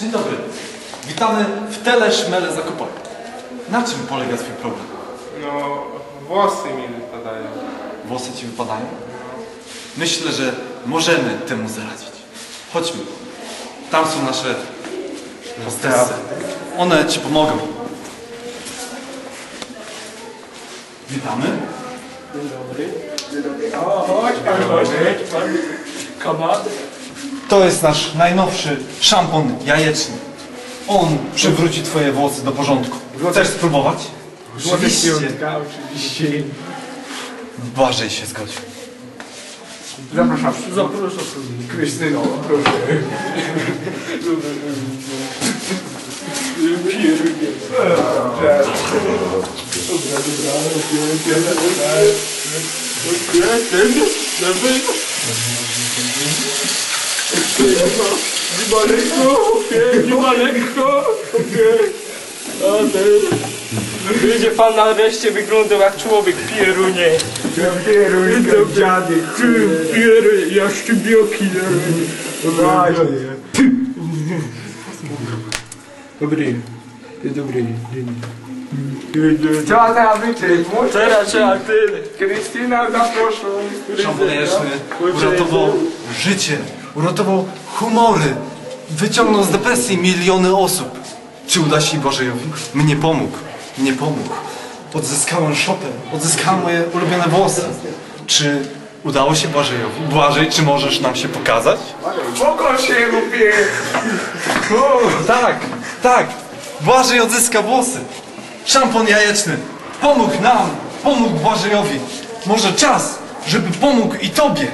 Dzień dobry. Witamy w Teleszmele Zakopane. Na czym polega twój problem? No, włosy mi wypadają. Włosy ci wypadają? Myślę, że możemy temu zaradzić. Chodźmy. Tam są nasze hostessy. One ci pomogą. Witamy. To jest nasz najnowszy szampon jajeczny. On przywróci twoje włosy do porządku. Chcesz spróbować? Oczywiście. oczywiście. Błażej się zgodził. Zapraszam. Zapraszam. Krystyno, proszę. Chyba lekko. Będzie pan nareszcie wyglądał jak człowiek pierunie. Pieruńka, dziadek. Pieru, ja szczybioki. Dobry. Dobry. Trzeba teraz wyczyć. Teraz trzeba tyle. Krystyna, zaproszę. Szampon jajeczny uratował życie, uratował humory, wyciągnął z depresji miliony osób. Czy uda się Błażejowi? Mnie pomógł, mnie pomógł. Odzyskałem szopę, odzyskałem moje ulubione włosy. Czy udało się Błażejowi? Błażej, czy możesz nam się pokazać? Pokaż się, lubię. Tak, tak. Błażej odzyska włosy. Szampon jajeczny pomógł nam, pomógł Błażejowi. Może czas, żeby pomógł i tobie.